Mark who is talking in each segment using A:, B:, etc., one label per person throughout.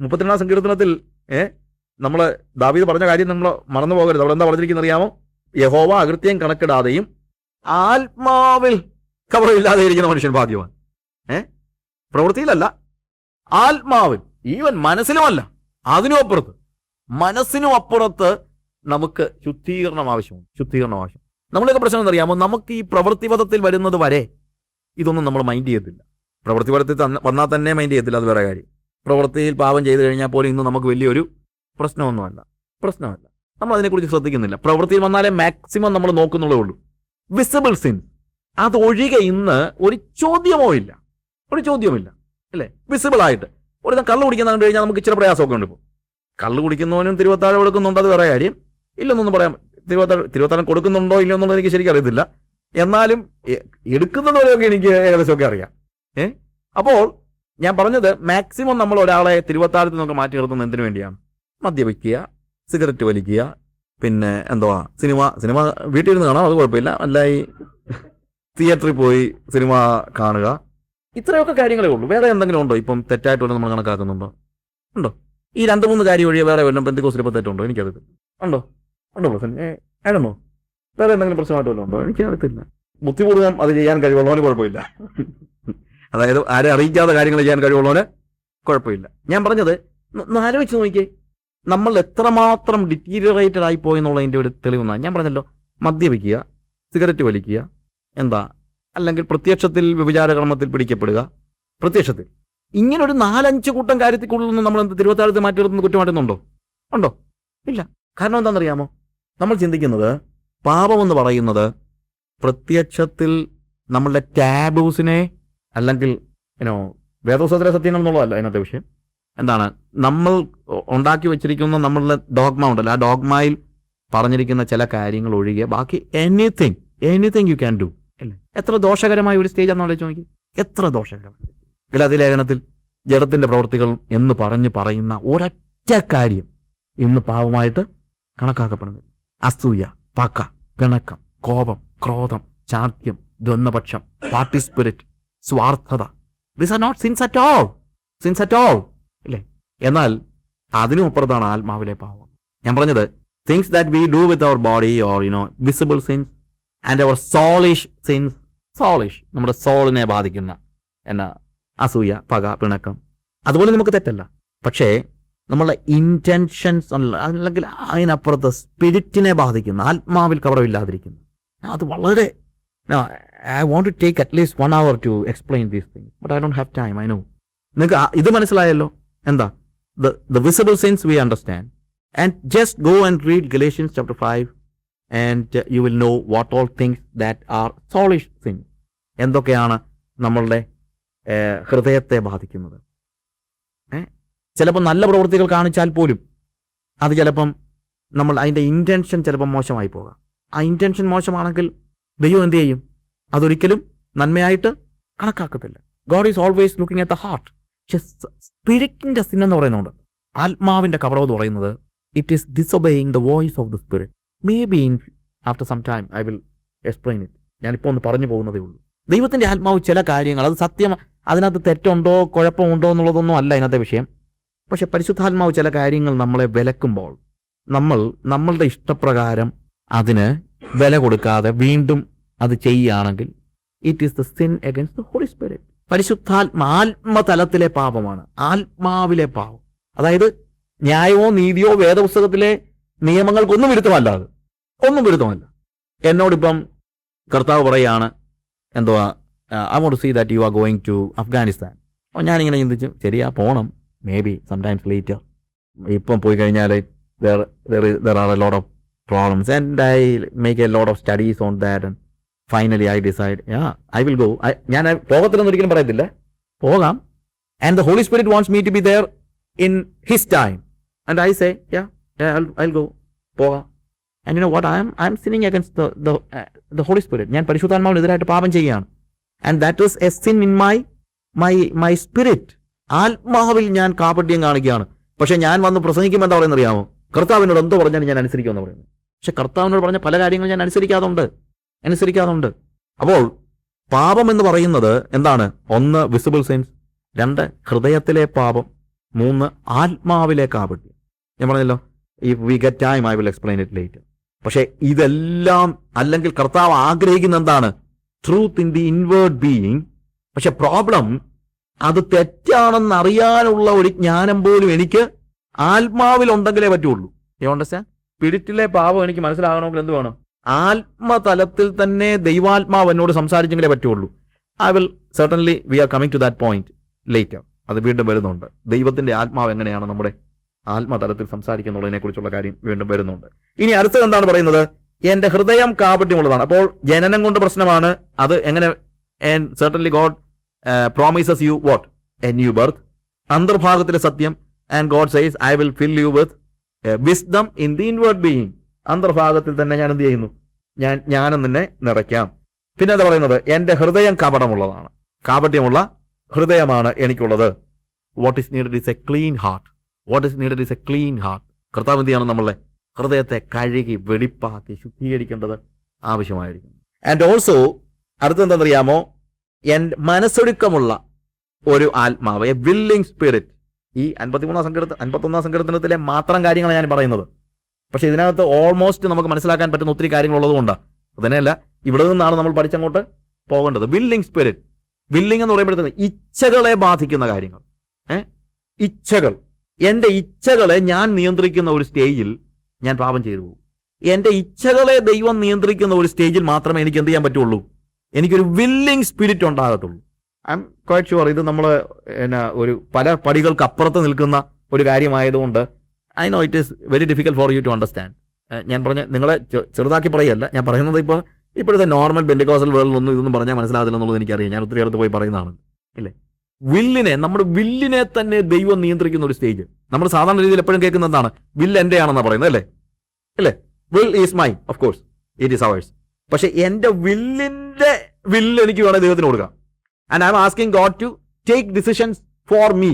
A: മുപ്പത്തിരണ്ടാം സങ്കീർത്തനത്തിൽ ഏ നമ്മൾ ദാവീദ് പറഞ്ഞ കാര്യം നമ്മൾ മറന്നു പോകരുത്. അവിടെ എന്താ പറഞ്ഞിരിക്കുന്ന അറിയാമോ? യഹോവ അകൃത്യം കണക്കിടാതെയും ആത്മാവിൽ കവറില്ലാതെ ഇരിക്കുന്ന മനുഷ്യൻ ഭാഗ്യവാൻ. ഏ പ്രവൃത്തിയിലല്ല. ആത്മാവിൽ ഈവൻ മനസ്സിലുമല്ല അതിനും അപ്പുറത്ത് മനസ്സിനും അപ്പുറത്ത് നമുക്ക് ശുദ്ധീകരണം ആവശ്യമുണ്ട് ശുദ്ധീകരണം ആവശ്യം. നമ്മളൊക്കെ പ്രശ്നം എന്നറിയാമോ നമുക്ക് ഈ പ്രവൃത്തിപഥത്തിൽ വരുന്നത് വരെ ഇതൊന്നും നമ്മൾ മൈൻഡ് ചെയ്യത്തില്ല. പ്രവൃത്തിപഥത്തിൽ വന്നാൽ തന്നെ മൈൻഡ് ചെയ്യത്തില്ല അത് വേറെ കാര്യം. പ്രവൃത്തിയിൽ പാപം ചെയ്തു കഴിഞ്ഞാൽ പോലും ഇന്ന് നമുക്ക് വലിയൊരു പ്രശ്നമൊന്നുമല്ല പ്രശ്നമല്ല. നമ്മൾ അതിനെക്കുറിച്ച് ശ്രദ്ധിക്കുന്നില്ല. പ്രവൃത്തിയിൽ വന്നാലേ മാക്സിമം നമ്മൾ നോക്കുന്നുള്ളേ ഉള്ളൂ. വിസിബിൾ സിൻ അതൊഴികെ ഇന്ന് ഒരു ചോദ്യമോ ഇല്ല. ഒരു ചോദ്യവുമില്ല അല്ലേ? വിസിബിൾ ആയിട്ട്. ഒരു കള്ള് കുടിക്കുന്ന കണ്ടു കഴിഞ്ഞാൽ നമുക്ക് ഇച്ചിരി പ്രയാസമൊക്കെ ഉണ്ട് ഇപ്പോൾ. കള്ള് കുടിക്കുന്നവനും തിരുവത്താഴം കൊടുക്കുന്നുണ്ട് അത് വേറെ കാര്യം. ഇല്ലെന്നൊന്നും പറയാം തിരുവത്താഴം തിരുവത്താഴം കൊടുക്കുന്നുണ്ടോ ഇല്ലയോ എന്നുള്ളത് എനിക്ക് ശരിക്കും അറിയത്തില്ല. എന്നാലും എടുക്കുന്നതുവരെയൊക്കെ എടുക്കുന്നത് വരെയൊക്കെ എനിക്ക് ഏകദേശമൊക്കെ അറിയാം. ഏ? അപ്പോൾ ഞാൻ പറഞ്ഞത് മാക്സിമം നമ്മൾ ഒരാളെ തിരുവത്താരത്ത് നിന്നൊക്കെ മാറ്റി നിർത്തുന്നത് എന്തിനു വേണ്ടിയാണ് മദ്യപിക്കുക സിഗരറ്റ് വലിക്കുക പിന്നെ എന്തോ സിനിമ സിനിമ വീട്ടിൽ ഇരുന്ന് കാണാം അത് കുഴപ്പമില്ല. അല്ല ഈ തിയേറ്ററിൽ പോയി സിനിമ കാണുക. ഇത്രയൊക്കെ കാര്യങ്ങളേ ഉള്ളൂ. വേറെ എന്തെങ്കിലും ഉണ്ടോ? ഇപ്പം തെറ്റായിട്ട് വല്ലതും നമ്മൾ കണക്കാക്കുന്നുണ്ടോ? ഉണ്ടോ? ഈ രണ്ട് മൂന്ന് കാര്യം ഒഴികെ വേറെ വല്ലതും ബന്ധുക്കോസിൽ ഇപ്പം തെറ്റുണ്ടോ എനിക്കത് ഉണ്ടോ? ഉണ്ടോ? ആണോ വേറെ എന്തെങ്കിലും പ്രശ്നമായിട്ട് വല്ലതും ഉണ്ടോ? എനിക്കറിയത്തില്ല. ബുദ്ധിപൂർവം അത് ചെയ്യാൻ കഴിവുള്ളവന് കുഴപ്പമില്ല. അതായത് ആരെ അറിയിക്കാതെ കാര്യങ്ങൾ ചെയ്യാൻ കഴിവുള്ളവന് കുഴപ്പമില്ല. ഞാൻ പറഞ്ഞത് ഒന്ന് ആലോചിച്ച് നോക്കിയേ നമ്മൾ എത്രമാത്രം ഡിറ്റീരിയറേറ്റഡ് ആയി പോയെന്നുള്ളതിന്റെ ഒരു തെളിവെന്നാണ്. ഞാൻ പറഞ്ഞല്ലോ മദ്യപിക്കുക സിഗരറ്റ് വലിക്കുക എന്താ അല്ലെങ്കിൽ പ്രത്യക്ഷത്തിൽ വ്യഭിചാരകർമ്മത്തിൽ പിടിക്കപ്പെടുക പ്രത്യക്ഷത്തിൽ. ഇങ്ങനെ ഒരു നാലഞ്ച് കൂട്ടം കാര്യത്തിക്കുള്ളൊന്നും നമ്മൾ എന്ത് തിരുവത്താഴത്ത് മാറ്റി നിർത്തുന്ന കുറ്റമാറ്റുന്നുണ്ടോ ഉണ്ടോ? ഇല്ല. കാരണം എന്താണെന്നറിയാമോ? നമ്മൾ ചിന്തിക്കുന്നത് പാപമെന്ന് പറയുന്നത് പ്രത്യക്ഷത്തിൽ നമ്മളുടെ ടാബൂസിനെ അല്ലെങ്കിൽ ഇനോ വേദോസത്തിലെ സത്യങ്ങൾ എന്നുള്ളതല്ല അതിനകത്തെ വിഷയം. എന്താണ്? നമ്മൾ ഉണ്ടാക്കി വെച്ചിരിക്കുന്ന നമ്മളുടെ ഡോഗ്മ ഉണ്ടല്ലോ. ആ ഡോഗ്മയിൽ പറഞ്ഞിരിക്കുന്ന ചില കാര്യങ്ങൾ ഒഴികെ ബാക്കി anything anything you can do അല്ലേ? എത്ര ദോഷകരമായ ഒരു സ്റ്റേജ് ആണെന്ന് നോക്കി എത്ര ദോഷകരമായി ഗലാതി ലേഖനത്തിൽ ജഡത്തിന്റെ പ്രവൃത്തികൾ എന്ന് പറഞ്ഞ് പറയുന്ന ഒരൊറ്റ കാര്യം ഇന്ന് പാവമായിട്ട് കണക്കാക്കപ്പെടുന്നത് അസൂയ പക പിണക്കം കോപം ക്രോധം ചാർക്യം ദ്വന്ദ്പക്ഷം പാർട്ടി സ്പിരിറ്റ് സ്വാർത്ഥത. This are not sins at all sins at all ഇല്ലേ? എന്നാൽ അതിനും അപ്പുറത്താണ് ആത്മാവിലെ പാവം ഞാൻ പറഞ്ഞത് things that we do with our body or you know visible sins and our soulish sins soulish നമ്മുടെ സോളിനെ ബാധിക്കുന്ന എന്നാ അസൂയ പക പിണക്കം അതുപോലെ നമുക്ക് തെറ്റല്ല. പക്ഷേ നമ്മളുടെ ഇന്റൻഷൻസ് അല്ലെങ്കിൽ അതിനപ്പുറത്ത് സ്പിരിറ്റിനെ ബാധിക്കുന്ന ആത്മാവിൽ കവറവില്ലാതിരിക്കുന്നു അത് വളരെ I want to take at least one hour to explain these thing but I don't have time I know നിങ്ങൾക്ക് ഇത് മനസ്സിലായല്ലോ? എന്താ? The visible sense we understand and just go and read Galatians chapter five and you will know what all things that are soulish thing എന്തൊക്കെയാണ് നമ്മളുടെ ഹൃദയത്തെ ബാധിക്കുന്നത്. ചിലപ്പോൾ നല്ല പ്രവൃത്തികൾ കാണിച്ചാൽ പോലും അത് ചിലപ്പം നമ്മൾ അതിന്റെ ഇന്റൻഷൻ ചിലപ്പം മോശമായി പോകാം. ആ ഇന്റൻഷൻ മോശമാണെങ്കിൽ ദൈവം എന്ത് ചെയ്യും? അതൊരിക്കലും നന്മയായിട്ട് കണക്കാക്കത്തില്ല. God is always looking at the heart സ്പിരിറ്റിന്റെ sin എന്ന് പറയുന്നുണ്ട് ആത്മാവിന്റെ കവറവ് എന്ന് പറയുന്നത് it is disobeying the voice of the spirit maybe in after some time I will explain it ഞാനിപ്പോൾ ഒന്ന് പറഞ്ഞു പോകുന്നതേ ഉള്ളൂ. ദൈവത്തിന്റെ ആത്മാവ് ചില കാര്യങ്ങൾ അത് സത്യം അതിനകത്ത് തെറ്റുണ്ടോ കുഴപ്പമുണ്ടോ എന്നുള്ളതൊന്നും അല്ല ഇന്നത്തെ വിഷയം. പക്ഷെ പരിശുദ്ധാത്മാവ് ചില കാര്യങ്ങൾ നമ്മളെ വിലക്കുമ്പോൾ നമ്മൾ നമ്മളുടെ ഇഷ്ടപ്രകാരം അതിന് വില കൊടുക്കാതെ വീണ്ടും അത് ചെയ്യുകയാണെങ്കിൽ it is the sin against the Holy Spirit പരിശുദ്ധാത്മ ആത്മതലത്തിലെ പാപമാണ്. ആത്മാവിലെ പാപം. അതായത് ന്യായമോ നീതിയോ വേദപുസ്തകത്തിലെ നിയമങ്ങൾക്കൊന്നും വിരുദ്ധമല്ല അത്. ഒന്നും വിരുദ്ധമല്ല. എന്നോടിപ്പം കർത്താവ് പറയാണ് എന്തുവാ I want see that you are going to Afghanistan അപ്പോൾ ഞാനിങ്ങനെ ചിന്തിച്ചു ശരിയാ പോകണം മേ ബി സംടൈംസ് ലേറ്റർ ഇപ്പം പോയി കഴിഞ്ഞാൽ there are a lot of problems and I make a lot of studies on that and finally I decide I will go ഞാൻ പോകത്തില്ലെന്ന് ഒരിക്കലും പറയത്തില്ല. പോകാം. And the Holy Spirit wants me to be there in his time and I say I go പോകാം. And you know what I am I am sinning against the Holy Spirit ഞാൻ പരിശുദ്ധാത്മാവിന് എതിരായിട്ട് പാപം ചെയ്യുകയാണ്. And that is a sin in my my my spirit ആത്മാവിൽ ഞാൻ കാപട്യം കാണിക്കുകയാണ്. പക്ഷെ ഞാൻ വന്ന് പ്രസംഗിക്കുമ്പോൾ എന്താ പറയുന്നത് അറിയാമോ കർത്താവിനോട് എന്തോ പറഞ്ഞാലും ഞാൻ അനുസരിക്കുമെന്ന് പറയുന്നത്. പക്ഷെ കർത്താവിനോട് പറഞ്ഞ പല കാര്യങ്ങളും ഞാൻ അനുസരിക്കാതുണ്ട് അനുസരിക്കാതുണ്ട് അപ്പോൾ പാപം എന്ന് പറയുന്നത് എന്താണ്? ഒന്ന് വിസിബിൾ സെൻസ് രണ്ട് ഹൃദയത്തിലെ പാപം. മൂന്ന് ആത്മാവിലെ കാപട്യം. ഞാൻ പറഞ്ഞല്ലോ ഈ we get time I will explain it late പക്ഷേ ഇതെല്ലാം അല്ലെങ്കിൽ കർത്താവ് ആഗ്രഹിക്കുന്ന എന്താണ്? Truth in the inward being പക്ഷെ പ്രോബ്ലം അത് തെറ്റാണെന്ന് അറിയാനുള്ള ഒരു ജ്ഞാനം പോലും എനിക്ക് ആത്മാവിൽ ഉണ്ടെങ്കിലേ പറ്റുള്ളൂ. യു അണ്ടർസ്റ്റാൻഡ് സ്പിരിറ്റിലെ പാപം എനിക്ക് മനസ്സിലാകണമെങ്കിൽ എന്ത് വേണം? ആത്മതലത്തിൽ തന്നെ ദൈവാത്മാവ് എന്നോട് സംസാരിച്ചെങ്കിലേ പറ്റുള്ളൂ. I will certainly we are coming to that point later അത് വീണ്ടും വരുന്നുണ്ട്. ദൈവത്തിന്റെ ആത്മാവ് എങ്ങനെയാണ് നമ്മുടെ ആത്മതലത്തിൽ സംസാരിക്കുന്നുള്ളതിനെ കുറിച്ചുള്ള കാര്യം വീണ്ടും വരുന്നുണ്ട്. ഇനി അടുത്തത് എന്താണ് പറയുന്നത്? എന്റെ ഹൃദയം കാപട്യമുള്ളതാണ്. അപ്പോൾ ജനനം കൊണ്ട് പ്രശ്നമാണ്. അത് എങ്ങനെ? Certainly God promises you what a new birth അന്തർഭാഗത്തിലെ സത്യം. And God says I will fill you with wisdom in the inward being അന്തർഭാഗത്തിൽ തന്നെ ഞാൻ എന്ത് ചെയ്യുന്നു? ഞാൻ ഞാനും നിന്നെ നിറയ്ക്കാം. പിന്നെ എന്താ പറയുന്നത്? എന്റെ ഹൃദയം കപടമുള്ളതാണ്. കാപട്യമുള്ള ഹൃദയമാണ് എനിക്കുള്ളത്. What is needed is a clean heart what is needed is a clean heart കർത്താവ് നമ്മളെ? ഹൃദയത്തെ കഴുകി വെളിപ്പാക്കി ശുദ്ധീകരിക്കേണ്ടത് ആവശ്യമായിരിക്കും ആൻഡ് ഓൾസോ അടുത്തെന്താണെന്നറിയാമോ എൻ മനസ്സൊരുക്കമുള്ള ഒരു ആത്മാവ് എ വില്ലിംഗ് സ്പിരിറ്റ് ഈ അൻപത്തിമൂന്നാം സങ്കീർത്ത അൻപത്തൊന്നാം സങ്കീർത്തനത്തിലെ മാത്രം കാര്യങ്ങളാണ് ഞാൻ പറയുന്നത്. പക്ഷെ ഇതിനകത്ത് ഓൾമോസ്റ്റ് നമുക്ക് മനസ്സിലാക്കാൻ പറ്റുന്ന ഒത്തിരി കാര്യങ്ങളുള്ളതുകൊണ്ട് അതിനെയല്ല ഇവിടെ നിന്നാണ് നമ്മൾ പഠിച്ചങ്ങോട്ട് പോകേണ്ടത്. വില്ലിംഗ് സ്പിരിറ്റ് വില്ലിംഗ് എന്ന് പറയുമ്പോഴത്തേക്ക് ഇച്ഛകളെ ബാധിക്കുന്ന കാര്യങ്ങൾ. ഏ? ഇച്ഛകൾ. എന്റെ ഇച്ഛകളെ ഞാൻ നിയന്ത്രിക്കുന്ന ഒരു സ്റ്റേജിൽ ഞാൻ പാപം ചെയ്തു പോകും. എന്റെ ഇച്ഛകളെ ദൈവം നിയന്ത്രിക്കുന്ന ഒരു സ്റ്റേജിൽ മാത്രമേ എനിക്ക് എന്ത് ചെയ്യാൻ പറ്റുള്ളൂ? എനിക്കൊരു വില്ലിംഗ് സ്പിരിറ്റ് ഉണ്ടാകത്തുള്ളൂ. ഐ എം ക്വൈറ്റ് ഷുവർ ഇത് നമ്മൾ എന്നാ ഒരു പല പടികൾക്ക് അപ്പുറത്ത് നിൽക്കുന്ന ഒരു കാര്യമായതുകൊണ്ട് I know it is very difficult for you to understand ഞാൻ പറഞ്ഞ നിങ്ങളെ ചെറുതാക്കി പറയല്ല ഞാൻ പറയുന്നത് ഇപ്പോൾ ഇപ്പോഴത്തെ നോർമൽ ബെൻഡിക്കോസൽ വേൾഡിലൊന്നും ഇതൊന്നും പറഞ്ഞാൽ മനസ്സിലാകില്ല എന്നുള്ളത് എനിക്കറിയാം. ഞാൻ ഒത്തിരി അടുത്ത് പോയി പറയുന്നതാണ്. ഇല്ലേ? വില്ലിനെ നമ്മുടെ വില്ലിനെ തന്നെ ദൈവം നിയന്ത്രിക്കുന്ന ഒരു സ്റ്റേജ് നമ്മൾ സാധാരണ രീതിയിൽ എപ്പോഴും കേൾക്കുന്ന എന്താണ്? വില്ല് എന്റെ ആണെന്നാണ് പറയുന്നത് അല്ലേ? അല്ലേ will is my of course it is ours പക്ഷേ എന്റെ വില്ലിന്റെ വില്ല് എനിക്ക് വേണേൽ ദൈവത്തിന് കൊടുക്കാം. And I am asking God to take decisions for me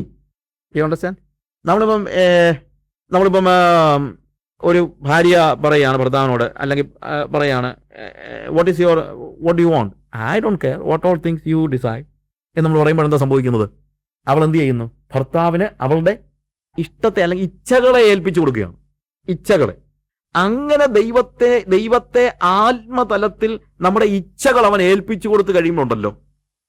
A: you understand നമ്മളിപ്പം നമ്മളിപ്പം ഒരു ഭാര്യ പറയാണ് ഭർത്താവിനോട് അല്ലെങ്കിൽ പറയാണ് what is your what you want I don't care what all things you decide എന്ന് നമ്മൾ പറയുമ്പോൾ എന്താ സംഭവിക്കുന്നത്? അവൾ എന്ത് ചെയ്യുന്നു? ഭർത്താവിന് അവളുടെ ഇഷ്ടത്തെ അല്ലെങ്കിൽ ഇച്ഛകളെ ഏൽപ്പിച്ചു കൊടുക്കുകയാണ്. ഇച്ഛകളെ. അങ്ങനെ ദൈവത്തെ ദൈവത്തെ ആത്മതലത്തിൽ നമ്മുടെ ഇച്ഛകൾ അവൻ ഏൽപ്പിച്ചു കൊടുത്തു കഴിയുമ്പോണ്ടല്ലോ.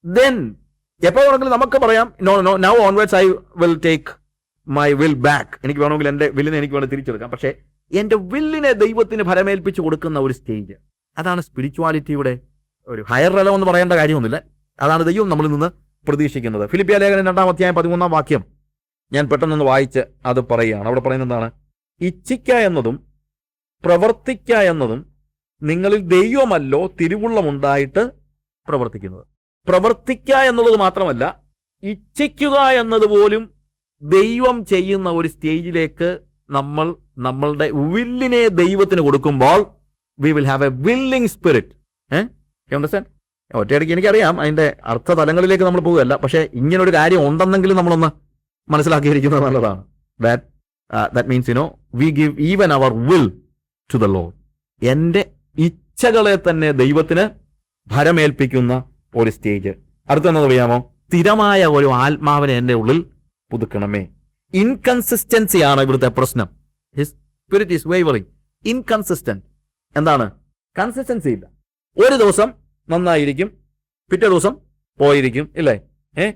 A: ദെൻ എപ്പോഴാണെങ്കിലും നമുക്ക് പറയാം no no now onwards I will take my will back എനിക്ക് വേണമെങ്കിൽ എന്റെ വില്ലിനെ എനിക്ക് വേണമെങ്കിൽ തിരിച്ചെടുക്കാം. പക്ഷേ എന്റെ വില്ലിനെ ദൈവത്തിന് ഫലമേൽപ്പിച്ച് കൊടുക്കുന്ന ഒരു സ്റ്റേജ് അതാണ് സ്പിരിച്വാലിറ്റിയുടെ ഒരു ഹയർ ലെവൽ എന്ന് പറയേണ്ട കാര്യമൊന്നുമില്ല. അതാണ് ദൈവം നമ്മളിൽ നിന്ന് പ്രതീക്ഷിക്കുന്നത്. ഫിലിപ്പിയ ലേഖനം രണ്ടാം അധ്യായം പതിമൂന്നാം വാക്യം ഞാൻ പെട്ടെന്നൊന്ന് വായിച്ച് അത് പറയുകയാണ്. അവിടെ പറയുന്നത് എന്താണ്? ഇച്ഛിക്ക എന്നതും പ്രവർത്തിക്ക എന്നതും നിങ്ങളിൽ ദൈവമല്ലോ തിരുവുള്ളമുണ്ടായിട്ട് പ്രവർത്തിക്കുന്നത്. പ്രവർത്തിക്ക എന്നുള്ളത് മാത്രമല്ല ഇച്ഛിക്കുക എന്നത് പോലും ദൈവം ചെയ്യുന്ന ഒരു സ്റ്റേജിലേക്ക് നമ്മൾ നമ്മളുടെ വില്ലിനെ ദൈവത്തിന് കൊടുക്കുമ്പോൾ we will have a willing spirit eh understand ഒറ്റയടിക്ക് എനിക്കറിയാം അതിന്റെ അർത്ഥ തലങ്ങളിലേക്ക് നമ്മൾ പോകുകയല്ല പക്ഷെ ഇങ്ങനൊരു കാര്യം ഉണ്ടെന്നെങ്കിലും നമ്മളൊന്ന് മനസ്സിലാക്കിയിരിക്കുന്നത് നല്ലതാണ്. That that means you know we give even our will to the Lord എന്റെ ഇച്ഛകളെ തന്നെ ദൈവത്തിന് ഭരമേൽപ്പിക്കുന്ന ഒരു സ്റ്റേജ്. അടുത്തെന്നത് പറയാമോ സ്ഥിരമായ ഒരു ആത്മാവിനെ എന്റെ ഉള്ളിൽ പുതുക്കണമേ. ഇൻകൺസിസ്റ്റൻസി ആണ് ഇവിടുത്തെ പ്രശ്നം. His spirit is wavering inconsistent എന്താണ്? കൺസിസ്റ്റൻസി ഇല്ല. ഒരു ദിവസം നന്നായിരിക്കും പിറ്റേ ദിവസം പോയിരിക്കും ഇല്ലേ? Eh?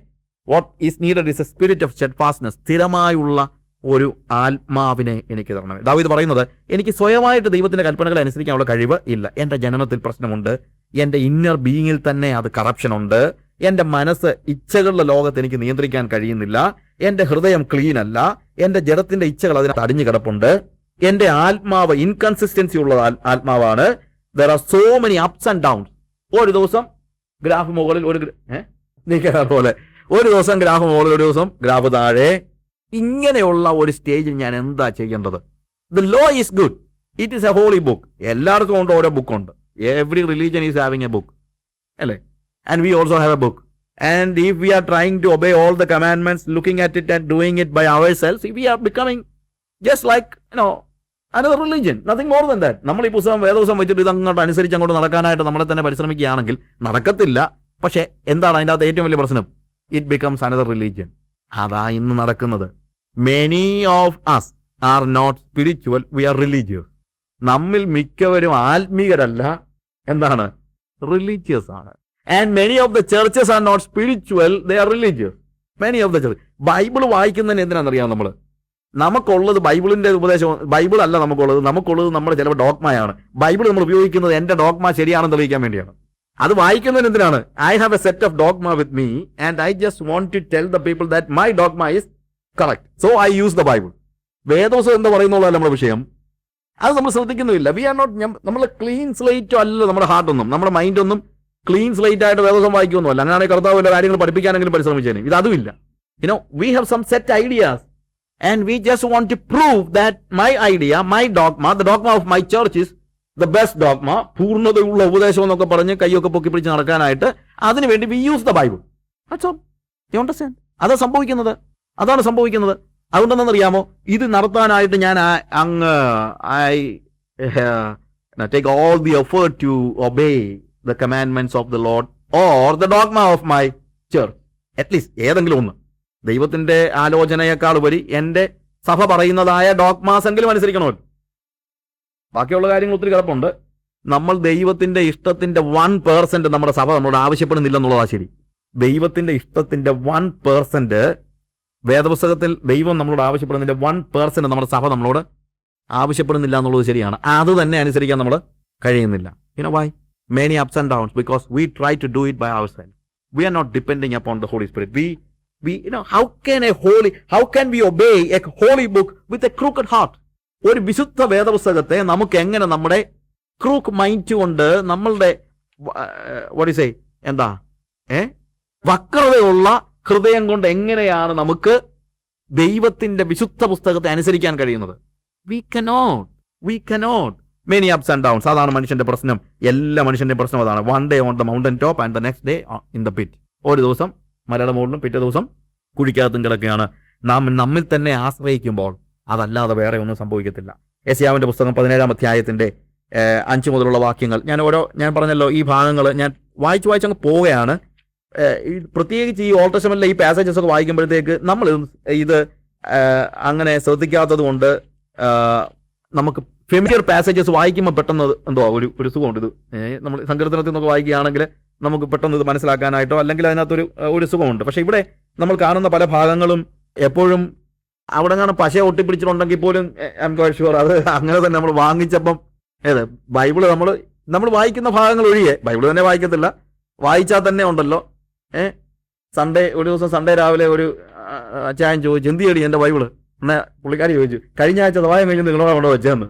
A: What is needed is a spirit of steadfastness സ്ഥിരമായുള്ള ഒരു ആത്മാവിനെ എനിക്ക് തരണം ദാവീദ് പറയുന്നത് എനിക്ക് സ്വയമായിട്ട് ദൈവത്തിന്റെ കൽപ്പനകളെ അനുസരിക്കാനുള്ള കഴിവ് ഇല്ല. എന്റെ ജനനത്തിൽ പ്രശ്നമുണ്ട്. എന്റെ ഇന്നർ ബീയിങ്ങിൽ തന്നെ അത് കറപ്ഷൻ ഉണ്ട്. എന്റെ മനസ്സ് ഇച്ഛകളുടെ ലോകത്ത് എനിക്ക് നിയന്ത്രിക്കാൻ കഴിയുന്നില്ല. എന്റെ ഹൃദയം ക്ലീൻ അല്ല. എന്റെ ജഡത്തിന്റെ ഇച്ഛകൾ അതിനകത്ത് തടിഞ്ഞു കിടപ്പുണ്ട്. എന്റെ ആത്മാവ് ഇൻകൺസിസ്റ്റൻസി ഉള്ള ആത്മാവാണ്. There are so many ups and downs ഒരു ദിവസം ഗ്രാഫ് മുകളിൽ ഒരു? പോലെ. ഒരു ദിവസം ഗ്രാഫ് മുകളിൽ ഒരു ദിവസം ഗ്രാഫ് താഴെ. ഇങ്ങനെയുള്ള ഒരു സ്റ്റേജിൽ ഞാൻ എന്താ ചെയ്യേണ്ടത്? The law is good it is a holy book എല്ലാവർക്കും ഉണ്ട് ഓരോ ബുക്ക് ഉണ്ട്. Every religion is having a book അല്ലേ? And we also have a book. And if we are trying to obey all the commandments, looking at it and doing it by ourselves, we are becoming just like, you know, another religion nothing more than that നമ്മൾ ഈ പുസ്തകം വേദോസം വെച്ചിട്ട് ഇത് അങ്ങോട്ട് അനുസരിച്ച് അങ്ങോട്ട് നടക്കാനായിട്ട് നമ്മളെ തന്നെ പരിശ്രമിക്കുകയാണെങ്കിൽ നടക്കത്തില്ല. പക്ഷേ എന്താണ് അതിന്റെ അകത്ത് ഏറ്റവും വലിയ പ്രശ്നം? ഇറ്റ് ബിക്കംസ് അനദർ റിലീജിയൻ അതാ ഇന്ന് നടക്കുന്നത്. Many of us are not spiritual we are religious നമ്മിൽ മിക്കവരും ആത്മീകരല്ല. എന്താണ്? റിലീജിയസ് ആണ്. And many of the churches are not spiritual they are religious many of the church Bible വായിക്കുന്നതിന് എന്തിനാണെന്നറിയാം നമ്മൾ നമുക്കുള്ളത് ബൈബിളിന്റെ ഉപദേശം ബൈബിൾ അല്ല നമുക്കുള്ളത് നമുക്കുള്ളത് നമ്മുടെ ചിലപ്പോൾ ഡോക്മയാണ് ബൈബിൾ നമ്മൾ ഉപയോഗിക്കുന്നത് എന്റെ ഡോക്മ ശരിയാണെന്ന് തെളിയിക്കാൻ വേണ്ടിയാണ്. അത് വായിക്കുന്നതിന് എന്തിനാണ്? I have a set of dogma with me and I just want to tell the people that my dogma is correct so I use the Bible വേദോസം എന്ന് പറയുന്നുള്ളതല്ല നമ്മുടെ വിഷയം. അത് നമ്മൾ ശ്രദ്ധിക്കുന്നില്ല വി ആർ നോട്ട് നമ്മൾ ക്ലീൻ സ്ലേറ്റോ അല്ല നമ്മുടെ ഹാർട്ടൊന്നും നമ്മുടെ മൈൻഡ് ഒന്നും ക്ലീൻ സ്ലേറ്റ് ആയിട്ട് വേദോസം വായിക്കുമെന്നല്ല അങ്ങനെയാണെങ്കിൽ കർത്താവ് വല്ല കാര്യങ്ങൾ പഠിപ്പിക്കാനെങ്കിലും പരിശ്രമിച്ചേനെ. ഇത് അതുമില്ല. You know we have some set ideas and we just want to prove that my idea my dogma the dogma of my church is the best dogma പൂർണതയുള്ള ഉപദേശം എന്നൊക്കെ പറഞ്ഞ് കൈയൊക്കെ പൊക്കി പിടിച്ച് നടക്കാനായിട്ട് അതിനുവേണ്ടി വി യൂസ് ദ ബൈബിൾ അതാ സംഭവിക്കുന്നത്. അതാണ് സംഭവിക്കുന്നത്. അതുകൊണ്ടെന്നറിയാമോ ഇത് നടത്താനായിട്ട് ഞാൻ അങ്ങ് I take all the effort to obey the commandments of the Lord or the dogma of my church at least ഏതെങ്കിലും ഒന്ന്. ദൈവത്തിന്റെ ആലോചനയേക്കാൾ ഉപരി എന്റെ സഭ പറയുന്നതായ ഡോഗ്മാസ് എങ്കിലും അനുസരിക്കണമല്ലോ. ബാക്കിയുള്ള കാര്യങ്ങൾ ഒത്തിരി കിടപ്പുണ്ട്. നമ്മൾ ദൈവത്തിന്റെ ഇഷ്ടത്തിന്റെ വൺ പേഴ്സെന്റ് നമ്മുടെ സഭ നമ്മളോട് ആവശ്യപ്പെടുന്നില്ല എന്നുള്ളതാ ശരി. ദൈവത്തിന്റെ ഇഷ്ടത്തിന്റെ വൺ പേഴ്സെന്റ് വേദപുസ്തകത്തിൽ ദൈവം നമ്മളോട് ആവശ്യപ്പെടുന്നതിന്റെ വൺ പേഴ്സെന്റ് നമ്മുടെ സഭ നമ്മളോട് ആവശ്യപ്പെടുന്നില്ല എന്നുള്ളത് ശരിയാണ്. അത് തന്നെ അനുസരിക്കാൻ നമ്മൾ കഴിയുന്നില്ല. പിന്നെ why many ups and downs because we try to do it by ourselves. We are not depending upon the Holy Spirit. We, we, you know, how can a holy, how can we obey a holy book with a crooked heart? ഒരു വിശുദ്ധ വേദപുസ്തകത്തെ നമുക്ക് എങ്ങനെ നമ്മുടെ Crook mind കൊണ്ട് നമ്മളുടെ വടിസേ എന്താ ഏ വക്രതയുള്ള ഹൃദയം കൊണ്ട് എങ്ങനെയാണ് നമുക്ക് ദൈവത്തിന്റെ വിശുദ്ധ പുസ്തകത്തെ അനുസരിക്കാൻ കഴിയുന്നത് we cannot we cannot many ups and downs അതാണ് മനുഷ്യന്റെ പ്രശ്നം. എല്ലാ മനുഷ്യന്റെ പ്രശ്നം അതാണ്. One day on the mountain top and the next day in the pit ഒരു ദിവസം മലയുടെ മുകളിലും പിറ്റേ ദിവസം കുഴിക്കകത്തും കിടക്കുകയാണ്. നാം നമ്മിൽ തന്നെ ആശ്രയിക്കുമ്പോൾ അതല്ലാതെ വേറെ ഒന്നും സംഭവിക്കത്തില്ല. യസ്യാവിന്റെ പുസ്തകം പതിനേഴാം അധ്യായത്തിന്റെ അഞ്ച് മുതലുള്ള വാക്യങ്ങൾ. ഞാൻ ഓരോ ഞാൻ പറഞ്ഞല്ലോ ഈ ഭാഗങ്ങൾ ഞാൻ വായിച്ച് വായിച്ച് അങ്ങ് പോവുകയാണ്. ഈ പ്രത്യേകിച്ച് ഈ ഓൾഡ് ഈ പാസേജസ് ഒക്കെ വായിക്കുമ്പോഴത്തേക്ക് നമ്മൾ ഇത് അങ്ങനെ ശ്രദ്ധിക്കാത്തത് കൊണ്ട് നമുക്ക് ഫെമിലിയർ പാസേജസ് വായിക്കുമ്പോൾ പെട്ടെന്ന് എന്തോ ഒരു ഒരു സുഖമുണ്ട് ഇത്. നമ്മൾ സങ്കീർത്തനത്തിൽ നിന്നൊക്കെ വായിക്കുകയാണെങ്കിൽ നമുക്ക് പെട്ടെന്ന് ഇത് മനസ്സിലാക്കാനായിട്ടോ അല്ലെങ്കിൽ അതിനകത്തൊരു ഒരു സുഖമുണ്ട്. പക്ഷേ ഇവിടെ നമ്മൾ കാണുന്ന പല ഭാഗങ്ങളും എപ്പോഴും അവിടെ കാണാൻ പശ ഒട്ടിപ്പിടിച്ചിട്ടുണ്ടെങ്കിൽ പോലും എം ക്വൈറ്റ് ഷുവർ അത് അങ്ങനെ തന്നെ നമ്മൾ വാങ്ങിച്ചപ്പം ഏത് ബൈബിൾ നമ്മൾ നമ്മൾ വായിക്കുന്ന ഭാഗങ്ങൾ ഒഴിയേ ബൈബിൾ തന്നെ വായിക്കത്തില്ല വായിച്ചാൽ തന്നെ ഉണ്ടല്ലോ. ഏ സൺഡേ ഒരു ദിവസം സൺഡേ രാവിലെ ഒരു അച്ചായൻ ചോദിച്ചു എന്ത് ചെയ്യടി എന്റെ ബൈബിൾ? എന്നാ പുള്ളിക്കാരി ചോദിച്ചു കഴിഞ്ഞ ആഴ്ച വായം കഴിഞ്ഞ് നിങ്ങളോട് അവിടെ വെച്ചതെന്ന്.